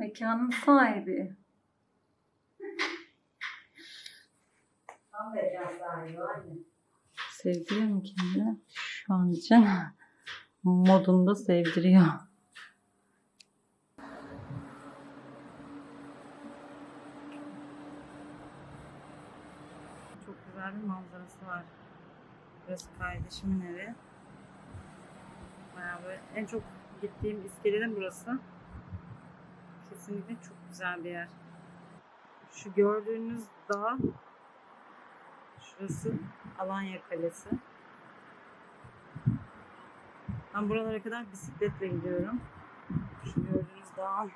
Mekanın sahibi. Sevdiriyor mu kendini? Şu an için modunda sevdiriyor. Çok güzel bir manzarası var. Burası kardeşimin evi. Bayağı böyle en çok gittiğim iskelenin burası. Kesinlikle çok güzel bir yer. Şu gördüğünüz dağ Şurası Alanya Kalesi. Ben buralara kadar bisikletle gidiyorum. Şu gördüğünüz dağın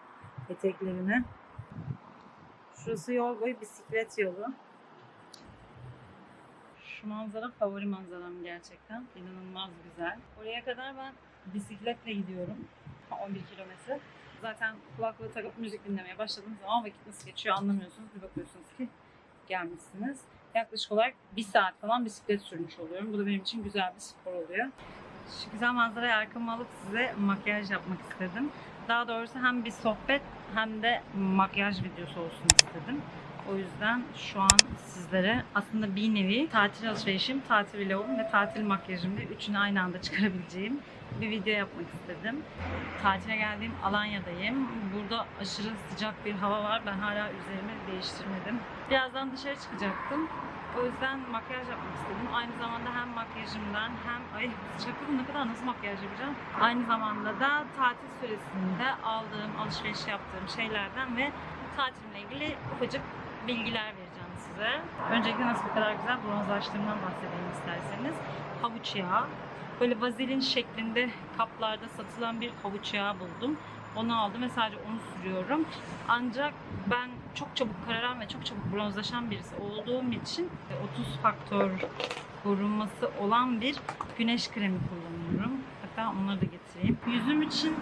eteklerine. Şurası yol boyu bisiklet yolu. Şu manzara favori manzaram gerçekten. İnanılmaz güzel. Oraya kadar ben bisikletle gidiyorum. 11 kilometre. Zaten kulaklığı takıp müzik dinlemeye başladığınız zaman vakit nasıl geçiyor anlamıyorsunuz. Bir bakıyorsunuz ki gelmişsiniz. Yaklaşık olarak bir saat falan bisiklet sürmüş oluyorum. Bu da benim için güzel bir spor oluyor. Şu güzel manzarayı arkama alıp size makyaj yapmak istedim. Daha doğrusu hem bir sohbet hem de makyaj videosu olsun istedim. O yüzden şu an sizlere aslında bir nevi tatil alışverişim, tatil vlogum ve tatil makyajım diye üçünü aynı anda çıkarabileceğim bir video yapmak istedim. Tatile geldiğim Alanya'dayım. Burada aşırı sıcak bir hava var. Ben hala üzerimi değiştirmedim. Birazdan dışarı çıkacaktım. O yüzden makyaj yapmak istedim. Aynı zamanda hem makyajımdan hem ay çakılım ne kadar nasıl makyaj yapacağım. Aynı zamanda da tatil süresinde aldığım, alışveriş yaptığım şeylerden ve tatilimle ilgili ufacık bilgiler vereceğim size. Öncelikle nasıl bu kadar güzel bronzlaştığımdan bahsedeyim isterseniz. Havuç yağı. Böyle vazelin şeklinde kaplarda satılan bir havuç yağı buldum. Onu aldım ve sadece onu sürüyorum. Ancak ben çok çabuk kararan ve çok çabuk bronzlaşan birisi olduğum için 30 faktör korunması olan bir güneş kremi kullanıyorum. Hatta onları da getireyim. Yüzüm için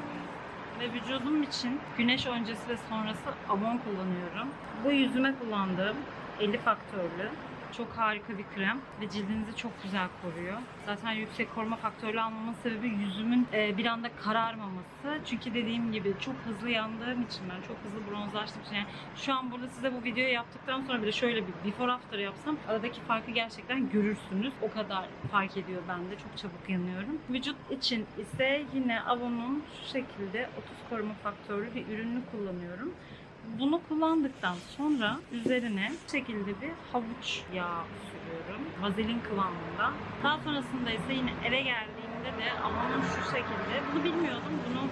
ve vücudum için güneş öncesi ve sonrası Avon kullanıyorum. Bu yüzüme kullandığım 50 faktörlü çok harika bir krem ve cildinizi çok güzel koruyor. Zaten yüksek koruma faktörlü almamın sebebi yüzümün e, bir anda kararmaması. Çünkü dediğim gibi çok hızlı yandığım için ben çok hızlı bronzlaştığım için yani şu an burada size bu videoyu yaptıktan sonra bile şöyle bir before after yapsam aradaki farkı gerçekten görürsünüz. O kadar fark ediyor bende. Çok çabuk yanıyorum. Vücut için ise yine Avon'un şu şekilde 30 koruma faktörlü bir ürününü kullanıyorum. Bunu kullandıktan sonra üzerine bu şekilde bir havuç yağı sürüyorum. Vazelin kıvamında. Daha sonrasında ise yine eve geldiğimde de Avon'un şu şekilde, bunu bilmiyordum, bunu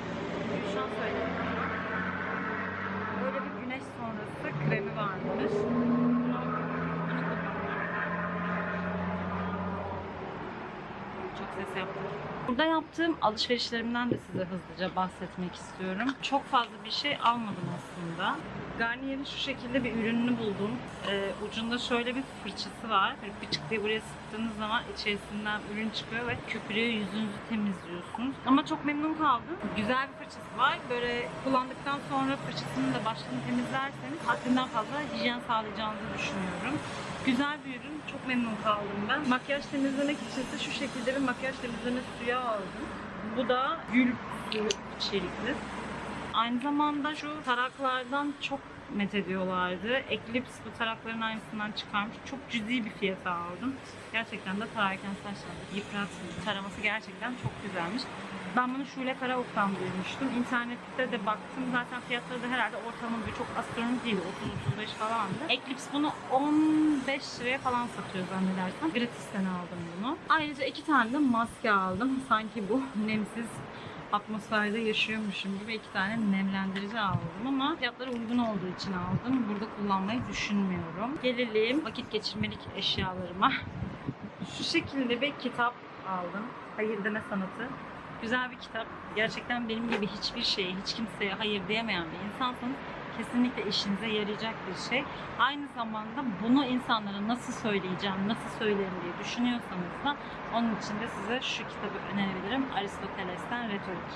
Gülşen söyledi. Böyle bir güneş sonrası kremi varmış. Bunu, bunu çok ses yaptım. Burada yaptığım alışverişlerimden de size hızlıca bahsetmek istiyorum. Çok fazla bir şey almadım aslında. Garnier'in şu şekilde bir ürününü buldum. Ee, ucunda şöyle bir fırçası var. Böyle bıçık diye buraya sıktığınız zaman içerisinden ürün çıkıyor ve köpürüyor yüzünüzü temizliyorsunuz. Ama çok memnun kaldım. Güzel bir fırçası var. Böyle kullandıktan sonra fırçasının da başlığını temizlerseniz haddinden fazla hijyen sağlayacağınızı düşünüyorum. Güzel bir ürün. Çok memnun kaldım ben. Makyaj temizlemek için ise şu şekilde bir makyaj temizleme suyu aldım. Bu da gül suyu içerikli. Aynı zamanda şu taraklardan çok met ediyorlardı. Eclipse bu tarakların aynısından çıkarmış. Çok cüzi bir fiyata aldım. Gerçekten de tararken saçları yıpratmıyor. Taraması gerçekten çok güzelmiş. Ben bunu Şule Karaok'tan duymuştum. İnternette de baktım. Zaten fiyatları da herhalde ortalama bir çok astronomik değil. 30-35 falandı. Eclipse bunu 15 liraya falan satıyor zannedersem. Gratisten aldım bunu. Ayrıca iki tane de maske aldım. Sanki bu nemsiz atmosferde yaşıyormuşum gibi iki tane nemlendirici aldım ama fiyatları uygun olduğu için aldım. Burada kullanmayı düşünmüyorum. Gelelim vakit geçirmelik eşyalarıma. Şu şekilde bir kitap aldım. Hayır deme sanatı. Güzel bir kitap. Gerçekten benim gibi hiçbir şeye, hiç kimseye hayır diyemeyen bir insansanız kesinlikle işinize yarayacak bir şey. Aynı zamanda bunu insanlara nasıl söyleyeceğim, nasıl söylerim diye düşünüyorsanız da onun için de size şu kitabı önerebilirim. Aristoteles'ten Retorik.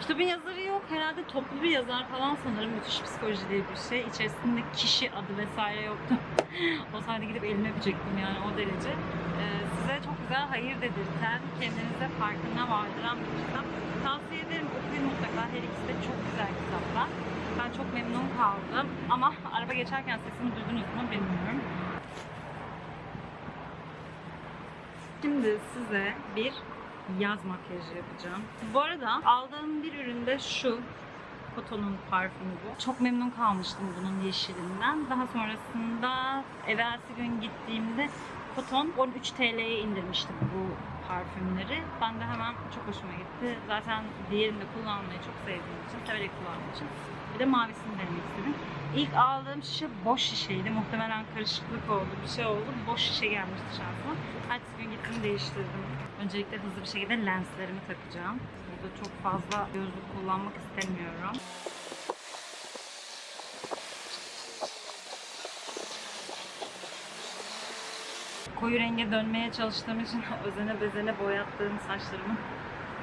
Kitabın yazarı yok. Herhalde toplu bir yazar falan sanırım. Müthiş psikoloji diye bir şey. İçerisinde kişi adı vesaire yoktu. Olsaydı gidip elime öpecektim yani o derece. Ee, size çok güzel hayır dedirten, kendinize farkına vardıran bir kitap. Tavsiye ederim okuyun mutlaka. Her ikisi de çok güzel kitaplar. Çok memnun kaldım. Ama araba geçerken sesimi duydunuz mu bilmiyorum. Şimdi size bir yaz makyajı yapacağım. Bu arada aldığım bir üründe şu Koto'nun parfümü bu. Çok memnun kalmıştım bunun yeşilinden. Daha sonrasında evvelsi gün gittiğimde Koton 13 TL'ye indirmişti bu parfümleri. Ben de hemen çok hoşuma gitti. Zaten diğerini de kullanmayı çok sevdiğim için, severek kullandığım için. Bir de mavisini denemek istedim. İlk aldığım şişe boş şişeydi. Muhtemelen karışıklık oldu, bir şey oldu. Boş şişe gelmişti şansıma. Ertesi gün gittim değiştirdim. Öncelikle hızlı bir şekilde lenslerimi takacağım. Burada çok fazla gözlük kullanmak istemiyorum. Koyu renge dönmeye çalıştığım için özene bezene boyattığım saçlarımın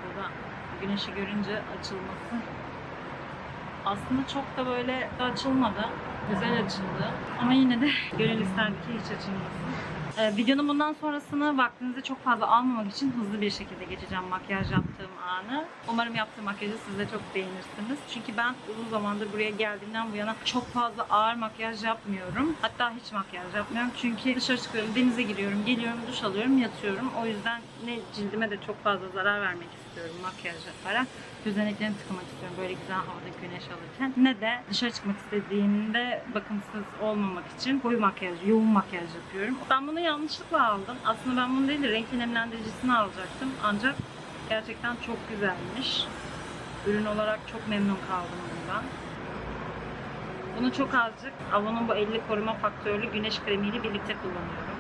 burada güneşi görünce açılması aslında çok da böyle açılmadı. Güzel açıldı. Ama yine de gönül isterdi ki hiç açılmasın. Ee, videonun bundan sonrasını vaktinizi çok fazla almamak için hızlı bir şekilde geçeceğim makyaj yaptığım anı. Umarım yaptığım makyajı siz de çok beğenirsiniz. Çünkü ben uzun zamandır buraya geldiğimden bu yana çok fazla ağır makyaj yapmıyorum. Hatta hiç makyaj yapmıyorum. Çünkü dışarı çıkıyorum, denize giriyorum, geliyorum, duş alıyorum, yatıyorum. O yüzden ne cildime de çok fazla zarar vermek istiyorum makyaj yaparak. Gözeneklerimi tıkamak istiyorum böyle güzel havada güneş alırken. Ne de dışarı çıkmak istediğimde bakımsız olmamak için koyu makyaj, yoğun makyaj yapıyorum. Ben bunu yanlışlıkla aldım. Aslında ben bunu değil de renkli nemlendiricisini alacaktım. Ancak gerçekten çok güzelmiş. Ürün olarak çok memnun kaldım bundan. Bunu çok azıcık Avon'un bu 50 koruma faktörlü güneş kremiyle birlikte kullanıyorum.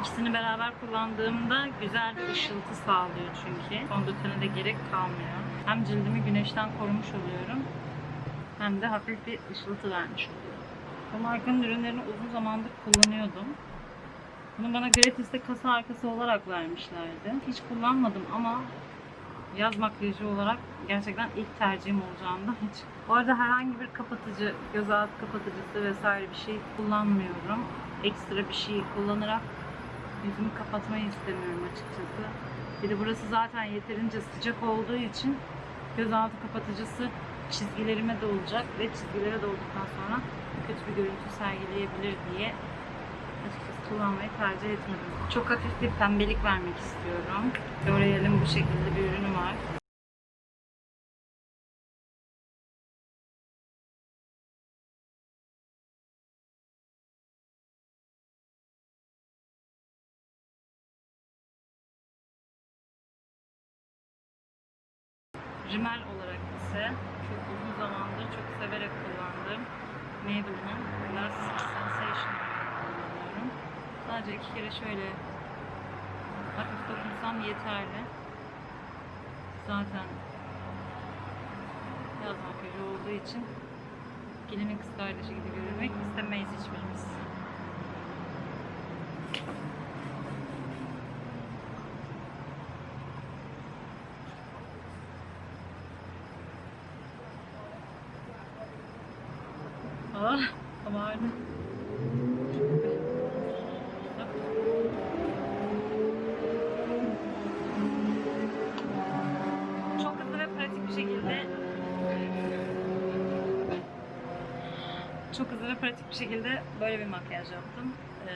İkisini beraber kullandığımda güzel bir ışıltı sağlıyor çünkü. Fondötene de gerek kalmıyor. Hem cildimi güneşten korumuş oluyorum hem de hafif bir ışıltı vermiş oluyor. Bu markanın ürünlerini uzun zamandır kullanıyordum. Bunu bana gratis'te kasa arkası olarak vermişlerdi. Hiç kullanmadım ama yaz makyajı olarak gerçekten ilk tercihim olacağından hiç. Bu arada herhangi bir kapatıcı, gözaltı kapatıcısı vesaire bir şey kullanmıyorum. Ekstra bir şey kullanarak yüzümü kapatmayı istemiyorum açıkçası. Bir de burası zaten yeterince sıcak olduğu için gözaltı kapatıcısı çizgilerime de olacak ve çizgilere de olduktan sonra kötü bir görüntü sergileyebilir diye açıkçası kullanmayı tercih etmedim. Çok hafif bir pembelik vermek istiyorum. L'Oreal'in bu şekilde bir ürünü Rimel olarak ise çok uzun zamandır çok severek kullandığım Maybelline'in Glass Sensation kullanıyorum. Sadece iki kere şöyle hafif dokunsam yeterli. Zaten yaz makyajı olduğu için gelinin kız kardeşi gibi görünmek istemeyiz hiçbirimiz. Ağrıdı. Çok hızlı ve pratik bir şekilde çok hızlı ve pratik bir şekilde böyle bir makyaj yaptım. Ee,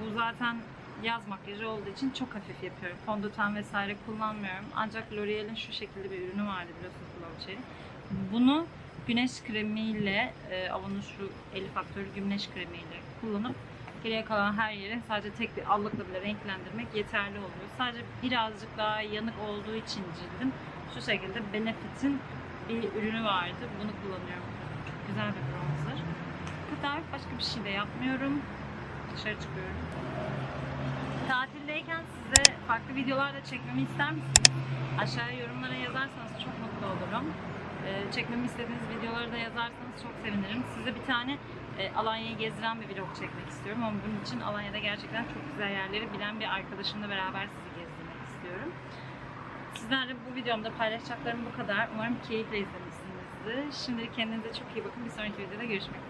bu zaten yaz makyajı olduğu için çok hafif yapıyorum. Fondöten vesaire kullanmıyorum. Ancak L'Oreal'in şu şekilde bir ürünü vardı biliyorsunuz Cherry. Bunu güneş kremiyle, e, Avon'un şu 50 faktörlü güneş kremiyle kullanıp geriye kalan her yere sadece tek bir allıkla bile renklendirmek yeterli oluyor. Sadece birazcık daha yanık olduğu için cildim şu şekilde Benefit'in bir ürünü vardı. Bunu kullanıyorum. Çok güzel bir bronzer. Bu kadar. Başka bir şey de yapmıyorum. Dışarı çıkıyorum. Tatildeyken size farklı videolar da çekmemi ister misiniz? Aşağıya yorumlara yazarsanız çok mutlu olurum. Ee, çekmemi istediğiniz videoları da yazarsanız çok sevinirim. Size bir tane e, Alanya'yı gezdiren bir vlog çekmek istiyorum ama bunun için Alanya'da gerçekten çok güzel yerleri bilen bir arkadaşımla beraber sizi gezdirmek istiyorum. Sizlerle bu videomda paylaşacaklarım bu kadar. Umarım keyifle izlemişsinizdir. Şimdilik kendinize çok iyi bakın. Bir sonraki videoda görüşmek üzere.